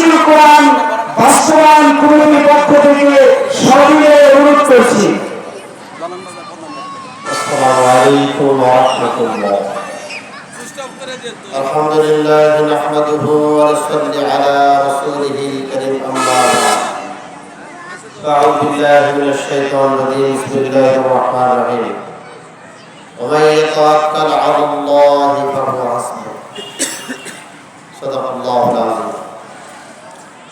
তাফসীর কোরআন বাস্তবায়ন কমিটির পক্ষ থেকে সবিনয়ে অনুরোধ করছি السلام عليكم ورحمة الله الحمد لله نحمده ونصلي على رسوله الكريم أما بعد أعوذ بالله من الشيطان الرجيم بسم الله الرحمن الرحيم ومن يتوكل على الله فهو حسبه صدق الله العظيم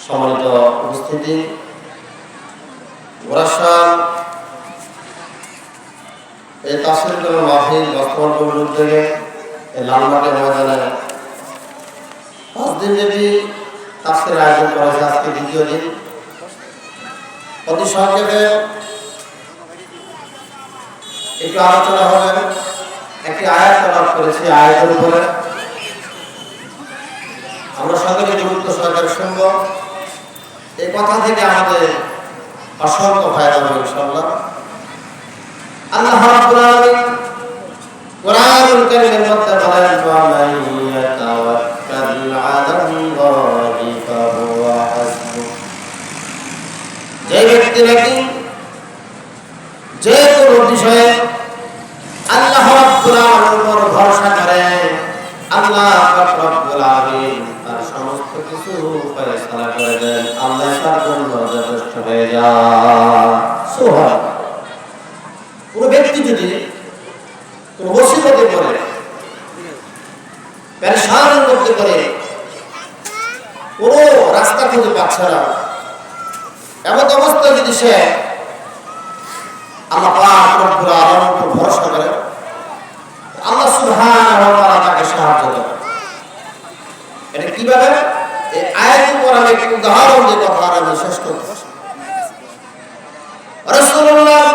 সম্মানিত উপস্থিতি। এই তাসির মাহফিল বর্তমান কমিটির উদ্যোগে এই লালমাটের ময়দানে পাঁচ দিন ব্যাপী তাসির আয়োজন করা হয়েছে, আজকে দ্বিতীয় দিন। অতি সংক্ষেপে একটু আলোচনা হবে, একটি আয়াত প্রকাশ করেছি আয়াতের উপরে। আমরা সকলে গুরুত্ব সহকারে শুনব। এই কথা থেকে আমাদের অসংখ্য ফায়দা হবে ইনশাল্লাহ আল্লাহ রাব্বুল আলামিন কোরআনুল কারীমের মধ্যে বলেন, ওয়ামান ইয়াতাওয়াক্কাল আলাল্লাহি ফাহুয়া হাসবুহ। যে বিষয়ে আল্লাহ রাব্বুল আলামিনের ভরসা করে, আল্লাহ রব্বুল আলামিন তার সমস্ত কিছু ফয়সালা করে দেন, আল্লাহ তার জন্য যথেষ্ট হয়ে সুবহানাল্লাহ কোনো ব্যক্তি যদি করতে পারে রাস্তা খুঁজে পাচ্ছে না, এমন অবস্থা যদি সে আল্লাহ পাক রব্বুল আলামিনের উপর ভরসা করে আল্লাহ সুবহানাহু ওয়া তাআলা তাকে সাহায্য করে এটা কীভাবে এই আয়াতের পর আমি একটু উদাহরণ দিয়ে কথা আমি শেষ করতে রাসূলুল্লাহ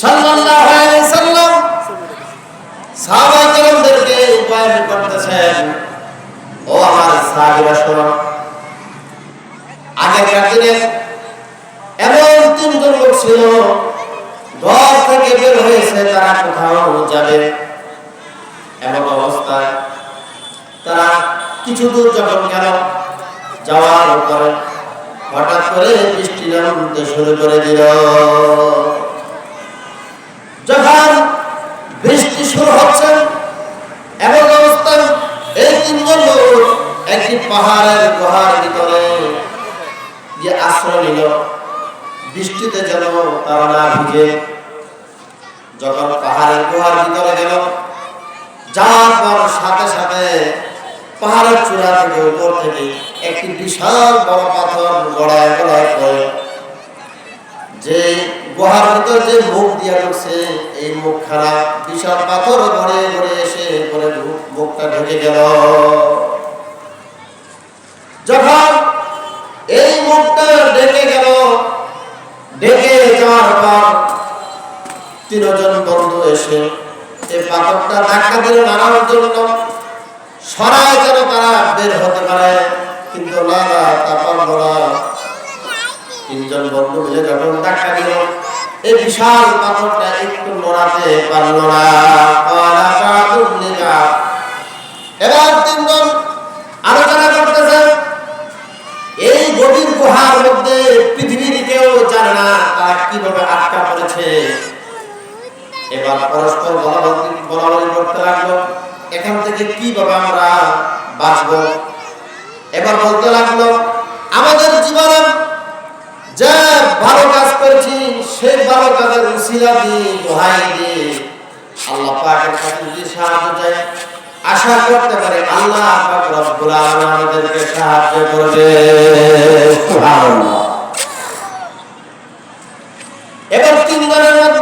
সাল্লাল্লাহু আলাইহি সাল্লাম সাহাবায়ে কেরামদেরকে উপায়ন করতেছেন, ও আমার সাহাবীরা, শোনো। আগেকার দিনে এমন তিনজন লোক ছিল, ঘর থেকে বের হয়েছে, তারা কোথাও যাবে এমন অবস্থায় তারা কিছু দূর যখন গেল, যাওয়ার পরে হঠাৎ করে বৃষ্টি নামতে শুরু করে দিল, যখন বৃষ্টি শুরু হচ্ছে, এমন অবস্থায় এই তিনজন লোক একটি পাহাড়ের গুহার ভিতরে যে আশ্রয় নিল, বৃষ্টিতে যেন তারা না ভিজে, যখন পাহাড়ের গুহার ভিতরে গেল যাওয়ার পর সাথে সাথে পাহাড়ের চূড়া থেকে, উপর থেকে একটি বিশাল বড় পাথর গড়ায় গড়ায় পড়ে। যে গুহার ভিতর যে মুখ দিয়া ঢুকছে, এই মুখ খারাপ বিশাল পাথর ঘরে ঘরে এসে পরে মুখটা ঢুকে গেল। যখন এই মুখটা ডেকে গেল ডেকে যাওয়ার পর তিনজন বন্ধু এসে এই পাথরটা ধাক্কা দিয়ে নামানোর জন্য সরাই যেন তারা বের হতে পারে। কিন্তু না না তিনজন বন্ধু মিলে যখন ধাক্কা দিল এই বিশাল পাথরটা একটু নড়াতে পারল না। এবার তিনজন আলোচনা করতেছে, এই গভীর গুহার মধ্যে পৃথিবীর কেউ জানে না তারা কীভাবে আটকা পড়েছে। এবার পরস্পর বলাবলি করতে লাগল। এখান থেকে কীভাবে আমরা বাঁচবো? এবার বলতে লাগল, আমাদের জীবনে যে ভালো কাজ করেছি, সেই ভালো কাজের উসিলা দিয়ে, দোহাই দিয়ে আল্লাহ পাকের কাছে যদি সাহায্য চাই আশা করতে পারে আল্লাহ পাক রব্বুল আলামিন আমাদেরকে সাহায্য করবে। সুবহানাল্লাহ। এবার তিনজনের মধ্যে এক বন্ধু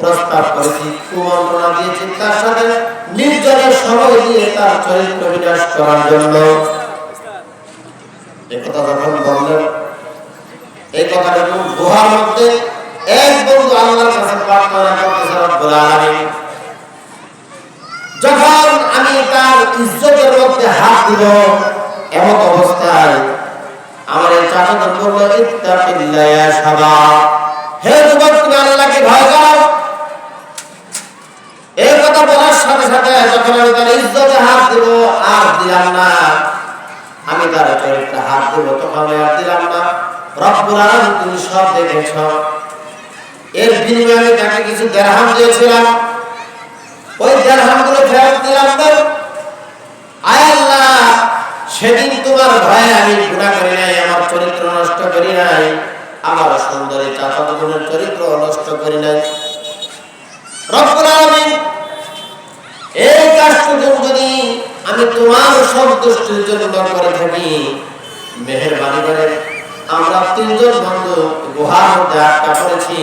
প্রস্তাব করেছি, কুমন্ত্রণা দিয়েছি তার সাথে নির্জনের সময় দিয়ে তার চরিত্র বিনাশ করার জন্য। অবস্থায় আমার এই চাচাতো বলল শাবাব হে যুবক তুমি আল্লাহকে ভয় করো এই কথা বলার সাথে সাথে আমি তার চরিত্রে হাত দিব তখন আর দিলাম না। রব্বুল তুমি সব দেখেছ। এর বিনিময়ে আমি তাকে কিছু দেরহাম দিয়েছিলাম। ওই দেরহামগুলো ফেরত দিলাম না। সেদিন তোমার ভয়ে আমি গুণা করি নাই, আমার চরিত্র নষ্ট করি নাই, আমার সুন্দরী চাচাত চরিত্র নষ্ট করি নাই। রব্বুল আলামিন কাজটুকু যদি আমি তোমার সন্তুষ্টির জন্য করে থাকি মেহেরবানি করে আমরা তিনজন বন্ধু গুহার মধ্যে আটকা পড়েছি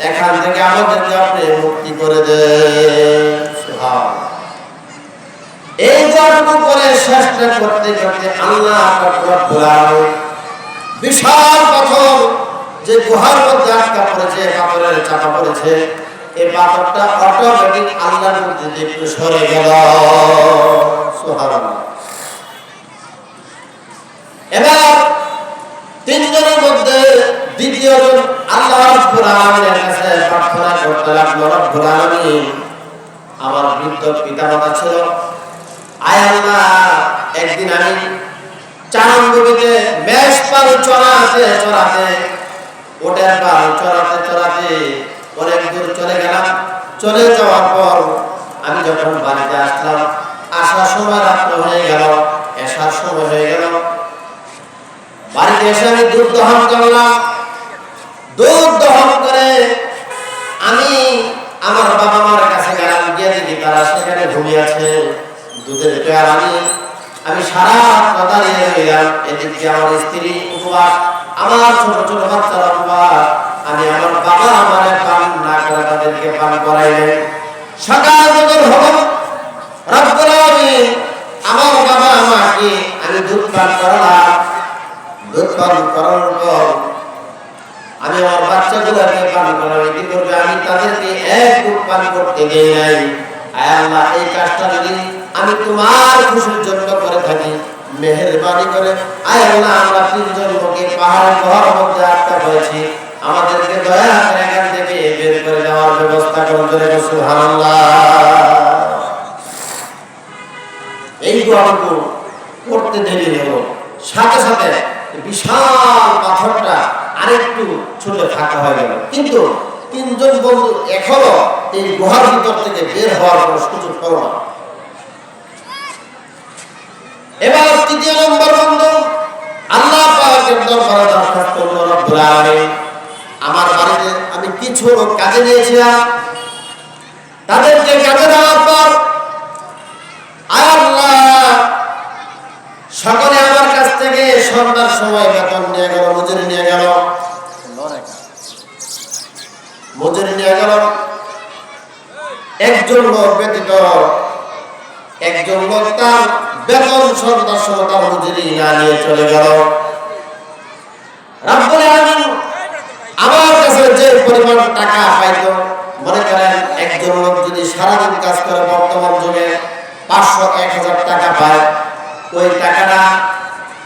এখান থেকে আমাদেরকে আপনি মুক্তি করে সুবহানাল্লাহ। এই যতটুকু করে চেষ্টা করতে করতে আল্লাহ বিশাল পাথর যে গুহার মধ্যে আটকা পড়েছে পাথরের চাপা পড়েছে এই পাথরটা অটোমেটিক আল্লাহর একটু সরে গেল। এবার তিনজনের মধ্যে দ্বিতীয় জন আল্লাহ রব্বুল আলামিনের কাছে প্রার্থনা করতে লাগল, রব্বুল আলামিন, আমার বৃদ্ধ পিতামাতা ছিল আয় আল্লাহ, একদিন আমি চারঙ্গিতে মেষ পাল চড়াতে চড়াতে, ওটার পাল চড়াতে চড়াতে অনেক দূর চলে গেলাম। চলে যাওয়ার পর আমি যখন বাড়িতে আসলাম, আসার সময় রাত্র হয়ে গেল এসার সময় হয়ে গেল। বাড়িতে এসে আমি দুধ দহন করলাম। দুধ দহন করে আমি আমার বাবা মার কাছে গেলাম, গিয়ে দেখি তারা সেখানে ঘুমিয়ে আছে। দুধের পেয়ার আমি আমি সারা কথা নিয়ে গেলাম এদিক আমার স্ত্রী উপবাস, আমার ছোট ছোট বাচ্চারা উপবাস। আমি আমার বাবা আমার পান না করে তাদেরকে পান করাইলেন। সকাল যখন আলামিন আমার বাবা আমাকে আমি দুধ পান করালাম। দুধ পান করানোর পর আমি আমার বাচ্চাগুলোকে পান করার করবে আমি তাদেরকে এক দুধ পান করতে দেই নাই। আল্লাহ, এই কাজটা যদি আমি তোমার খুশির জন্য করে থাকি, মেহেরবানি করে, আয় আল্লাহ, আমরা তিনজন লোকে পাহাড় ঘর মধ্যে আটকা হয়েছি আমাদেরকে দয়া করে এখান থেকে বের করে দেওয়ার ব্যবস্থা করুন বলুন, সুবহানাল্লাহ। এই দোয়াটুকু করতে দেরি হলো সাথে সাথে বিশাল পাথরটা আরেকটু ছোট ফাঁকা হয়ে গেল। কিন্তু তিনজন বন্ধু এখনও এই গুহার ভিতর থেকে বের হওয়ার কোনো সুযোগ পেল না। এবার তৃতীয় নম্বর বন্ধু কাজে নিয়েছিলাম তাদেরকে কাজে দেওয়ার পর আল্লাহ সকলে আমার কাছ থেকে সন্ধ্যার সময় বেতন নিয়ে গেল, মজুরি নিয়ে গেল। মজুরি নিয়ে গেল। একজন লোক ব্যতীত একজন লোক তার বেতন সন্ধ্যার সময় তার মজুরি না নিয়ে চলে গেল। রাব্বুল আলামিন আমার কাছে যে পরিমাণ টাকা পাইতো। মনে করেন একজন লোক যদি সারাদিন কাজ করে বর্তমান যুগে পাঁচশো, এক হাজার টাকা পায়। ওই টাকাটা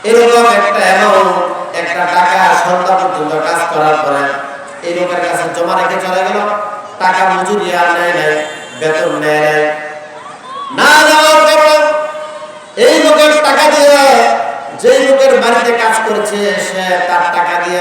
এরকম একটা অ্যামাউন্ট একটা টাকা সন্ধ্যা পর্যন্ত কাজ করার পরে এই লোকের কাছে জমা রেখে চলে গেল। টাকা মজুরি আর নেয় নেয় বেতন নেয় নাই। না দেওয়ার কারণে এই লোকের টাকা দিয়ে যেই লোকের বাড়িতে কাজ করছে, সে তার টাকা দিয়ে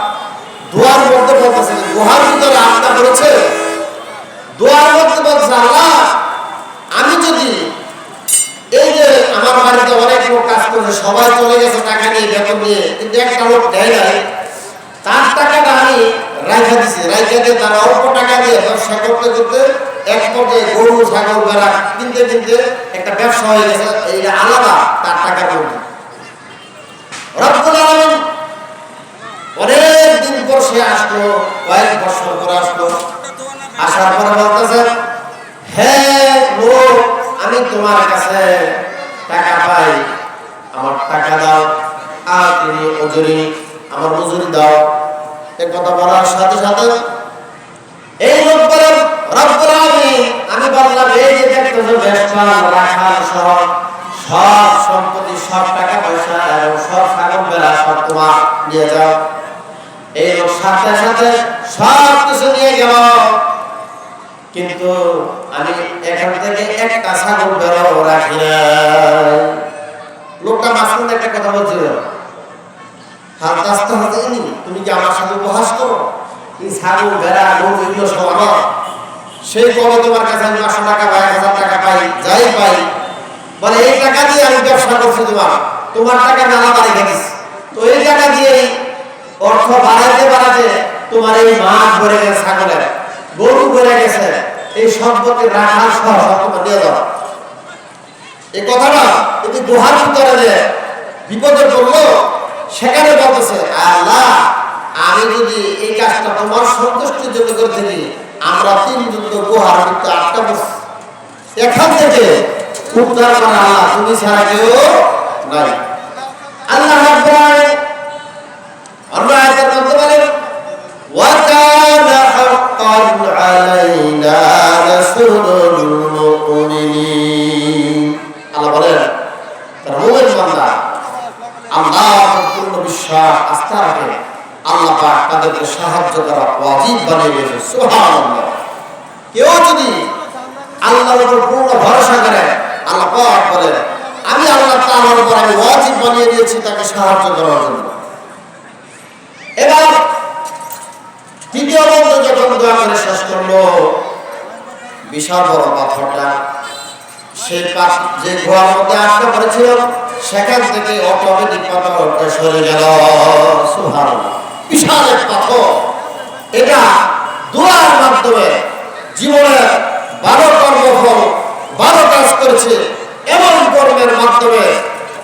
গুহার ভিতরে আটকা পড়েছে। দোয়ার মধ্যে বলছে, আল্লাহ, আমি যদি এই যে আমার বাড়িতে অনেক লোক কাজ করছে, সবাই চলে গেছে টাকা নিয়ে, বেতন নিয়ে, কিন্তু একটা লোক দেয় নাই, তার টাকাটা আমি রাইখা দিছি। রাইখা দিয়ে তার অল্প টাকা দিয়ে ব্যবসা করতে করতে এক পর্যায়ে গরু, ছাগল, বেড়া কিনতে কিনতে একটা ব্যবসা হয়ে গেছে, এইটা আলাদা, তার টাকার মধ্যে রব্বুল আলামিন অনেক দিন পর সে আসলো, কয়েক বছর পর আসলো। আসার পরে বলতেছে হ্যাঁ লোক, আমি তোমার কাছে টাকা পাই। আমার টাকা দাও, আর তুমি মজুরি, আমার মজুরি দাও। এ কথা বলার সাথে সাথে এই লোক বলে, রব্বুল আলামিন, আমি বললাম, এই যে দেখতেছো বেশপাল রাখাল সহ সব সম্পত্তি, সব টাকা পয়সা এবং সব ছাগল বেড়া সব তোমার নিয়ে যাও। এই সাথে সাথে সব কিছু নিয়ে গেল। কিন্তু আমি এখান থেকে একটা ছাগল বেরো রাখি। লোকটা মাঝখানে একটা কথা বলছিল তুমি কি আমার সাথে উপহাস করো? বেড়া এগুলো সব তোমার কাছে আমি টাকা এক হাজার টাকা পাই, যাই পাই। বলে, এই টাকা দিয়ে আমি ব্যবসা তোমার। টাকা মেলা বাড়ি গেছিস তো এই টাকা দিয়ে অর্থ বাড়াইতে বাড়াতে তোমার এই মাছ ভরে গেছে ছাগলের, গরু ভরে গেছে। এই সম্পত্তি রাখার সহ তোমার দিয়ে দাও। এই কথাটা যদি দোহার ভিতরে যে বিপদে পড়ল, সেখানে বলতেছে, আল্লাহ, আমি যদি এই কাজটা তোমার সন্তুষ্টির জন্য করে থাকি, আমরা তিনজন তো গুহার ভিতরে আটকা পড়ছি। এখান থেকে উদ্ধার করা তুমি ছাড়া কেউ নাই। আল্লাহ বিশাল বড় পাথরটা। সেই পাশ যে ঘোড়ার মধ্যে আটকা পড়েছিল, সেখান থেকে অটোমেটিক পাথরটা সরে গেল। সুবহানাল্লাহ। বিশাল এক পাথর। এটা দোয়ার মাধ্যমে জীবনের বারো কর্মফল, বারো কাজ করেছে। এমন কর্মের মাধ্যমে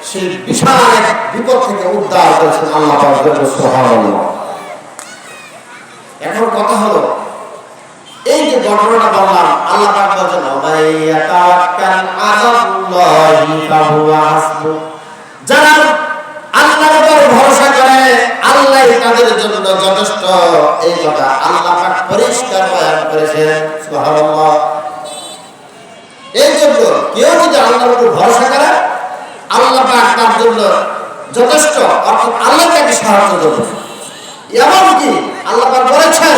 সেই বিশাল এক বিপদ থেকে উদ্ধার করেছেন আল্লাহ এখন কথা হলো এই যে ঘটনাটা বললাম, আল্লাহ পাক বলেন ওমাইয়াতাওয়াক্কাল আলাল্লাহি ফাহুয়া হাসবু। যারা আল্লাহর উপর ভরসা করে, আল্লাহ তাদের জন্য যথেষ্ট। এই কথা আল্লাহ পাক পরিষ্কার বয়ান করেছেন, সুবহানাল্লাহ। এই জন্য কেউ যদি আল্লাহর উপর ভরসা করে, আল্লাহ পাক তার জন্য যথেষ্ট। অর্থাৎ আল্লাহ তাকে সাহায্য করবে। এমনকি আল্লাহ পাক বলেছেন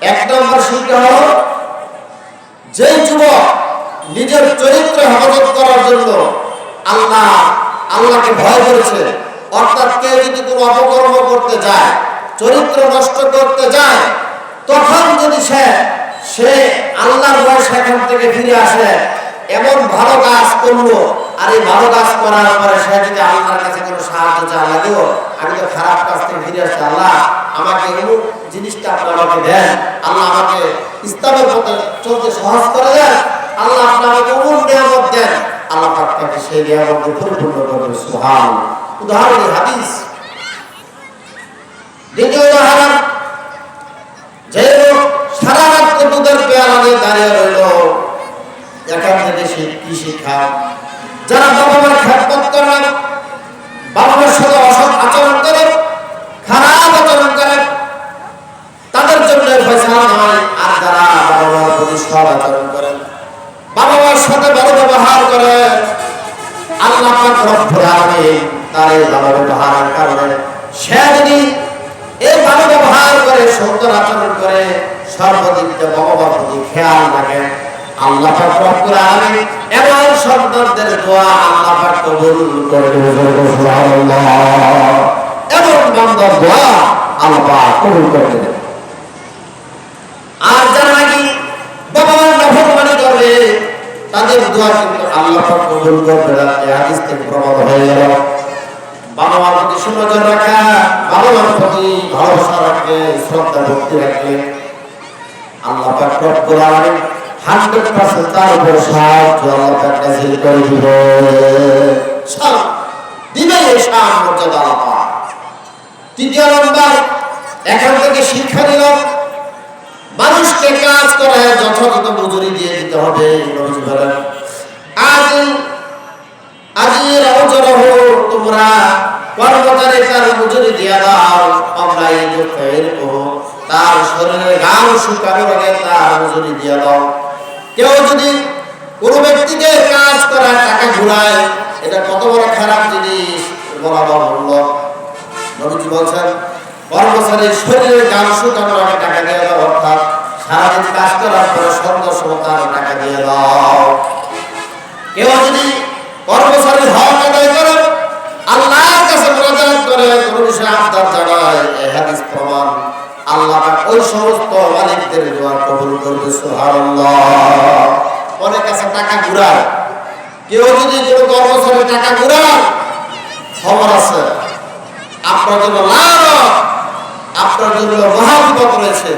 এক নম্বর শিক্ষা হলো, যেই যুবক নিজের চরিত্র হেফাজত করার জন্য আল্লাহ আল্লাহকে ভয় করেছে, অর্থাৎ কেউ যদি কোনো অপকর্ম করতে যায়, চরিত্র নষ্ট করতে যায়, তখন যদি সে সে আল্লাহর ভয় সেখান থেকে ফিরে আসে, এমন ভালো কাজ করল আর এই ভালো কাজ করার পরে সে যদি আল্লাহর কাছে কোনো সাহায্য আল্লাহ গো, আমি তো খারাপ কাজ থেকে ফিরে আসছি আল্লাহ আমাকে এমন জিনিসটা আপনি আমাকে দেন আল্লাহ আমাকে ইসলামের পথে চলতে সহজ করে দেন আল্লাহ আপনি আমাকে অমূল নিয়ামত দেন। আল্লাহ তাকে সেই নিয়ামতকে পরিপূর্ণ করবে সুবহান উদাহরণ হাদিস। দ্বিতীয় উদাহরণ যে লোক সারা রাত দুধের পেয়ালা নিয়ে দাঁড়িয়ে রইল এখান থেকে সে কি শিক্ষা যারা বাবা মার খেয়াল করে না বাবা মার সাথে অসৎ আচরণ করে, খারাপ আচরণ করে, তাদের জন্য ফেসলা নয় আর যারা বাবা মার প্রতি সৎ আচরণ করে, বাবা মার সাথে ভালো ব্যবহার করে, আল্লাহ পাক রব্বুল তার এই ভালো ব্যবহারের কারণে সে যদি এই ভালো ব্যবহার করে, সুন্দর আচরণ করে, সর্বদিক বাবা মার প্রতি খেয়াল রাখে। আল্লাহ পাক রব্বুল আলামিন এমন সন্তানদের দোয়া আল্লাহ পাক কবুল করে সুবহানাল্লাহ। আর তাদের দোয়া কিন্তু হয়ে গেল। বাবা মার প্রতি রাখা বাবা মার রাখলে, শ্রদ্ধা, ভক্তি রাখলে 100% তার উপর করে তৃতীয় নম্বর, এখান শিক্ষা নিলাম মানুষকে কাজ করায় যথাযথ মজুরি দিয়ে দিতে হবে আজ আজির অজরহ তোমরা কর্মচারী তার মজুরি দিয়ে দাও, আমরা এই ফের তার শরীরে গাম শুকানোর আগে তার মজুরি দিয়ে দাও। কেউ যদি কোনো ব্যক্তিকে কাজ করার টাকা ঘুরায়, এটা কত বড় খারাপ জিনিস, বরাবর বাহুল্য নবীজি বলছেন, কর্মচারীর শরীরে গান শুকানোর আগে টাকা দিয়ে দাও, অর্থাৎ সারাদিন কাজ করার পরে সন্ধ্যা সময় তার টাকা দিয়ে দাও। কেউ যদি কর্মচারীর হক আদায় করে, আল্লাহর কাছে মোনাজাত করে, কোনো বিষয়ে আবদার জানায় এই হাদিস প্রমাণ। আল্লাহ ওই সমস্ত সুবহানাল্লাহ অনেক কাছে টাকা ঘুরায়। কেউ যদি কোনো কর্মচারীর টাকা ঘুরায়, খবর আছে। আপনার জন্য লাভ আপনার জন্য মহাবিপদ রয়েছে।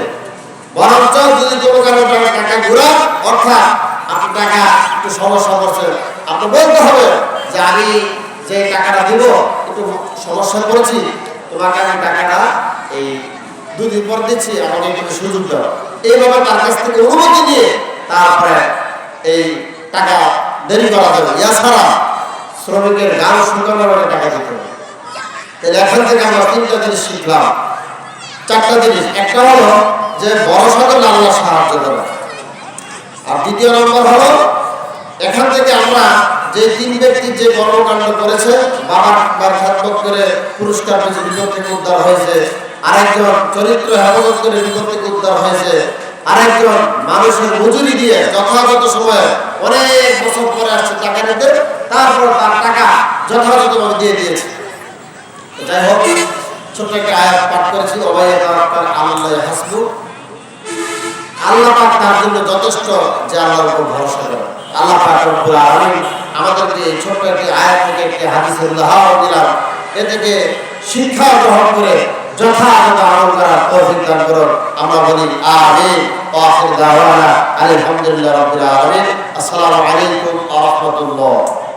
বরঞ্চ যদি কোনো কারণে টাকা ঘুরান অর্থাৎ আপনি টাকা একটু সমস্যা করছেন আপনি বলতে হবে যে, আমি যে টাকাটা দিব, একটু সমস্যা করেছি তোমাকে আমি টাকাটা এই দুদিন পর দিচ্ছি, আমাকে একটু সুযোগ দাও। এইভাবে তার কাছ থেকে অনুমতি নিয়ে তারপরে এই টাকা দেরি করা যাবে এছাড়া শ্রমিকের গান শুকানোর টাকা দিতে হবে। তাহলে এখান থেকে আমরা তিনটা জিনিস শিখলাম। চারটা জিনিস। একটা হলো যে বড় সকল আল্লাহ সাহায্য করে। আর দ্বিতীয় নম্বর হলো, এখান থেকে আমরা যে তিন ব্যক্তি যে কর্মকাণ্ড করেছে, বাবার বার খাতমত করে পুরস্কার পেয়েছে থেকে উদ্ধার হয়েছে আরেকজন চরিত্র হেফাজত করে বিপদ হয়েছে। আরেকজন মানুষের মজুরি দিয়ে যথাযথ সময়ে অনেক বছর পরে আসছে টাকা নিতে, তারপর তার টাকা যথাযথভাবে দিয়ে দিয়েছে। যাই হোক, ছোট্ট একটা আয়াত পাঠ করেছি অবাই আল্লাহ হাসবু। আল্লাহ পাক তার জন্য যথেষ্ট যে আল্লাহর উপর ভরসা করে আল্লাহ পাক রব্বুল আলামিন আমাদেরকে এই ছোট্ট একটি আয়াত থেকে একটি হাদিসের উদাহরণ দিলাম এ থেকে শিক্ষা গ্রহণ করে যথাযথ আমল করার তৌফিক দান করুন। আমরা বলি আমিন। ওয়া আখির দাওয়ানা আলহামদুলিল্লাহ রাব্বিল আলামিন। আসসালামু আলাইকুম